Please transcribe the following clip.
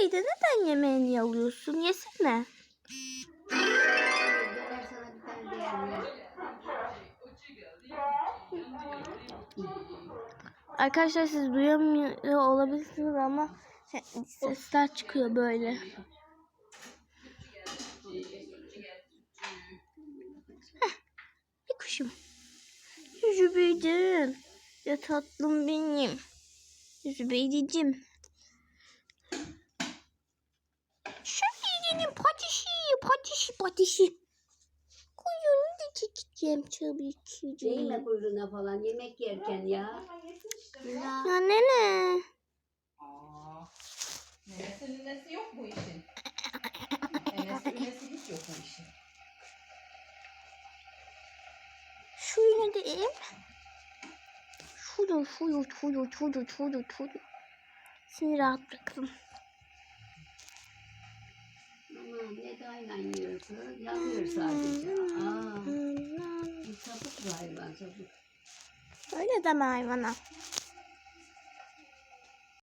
Da neden yemeğini yalıyorsun? Yesene. Arkadaşlar siz duyamıyor olabilirsiniz ama se- sesler çıkıyor böyle. Heh, bir kuşum. Zübeyde'm. Ya tatlım benim. Zübeyde'cim. Zübeyde'nin patişi, patişi, patişi. Kuyruğunu da çekeceğim tabii ki. Değme kuyruğuna falan yemek yerken ya. Ya. Nene. Aa. Nenesinin nesi yok bu işin. Enesi ünesi hiç yok bu işin. Şunu da em. Şunu, şunu, şunu, şunu, şunu, şunu. Seni rahat bırakalım. Aynen yiyorsun. Yalıyor sadece. Aa. Bu sapık bir hayvan sapık. Öyle deme hayvana.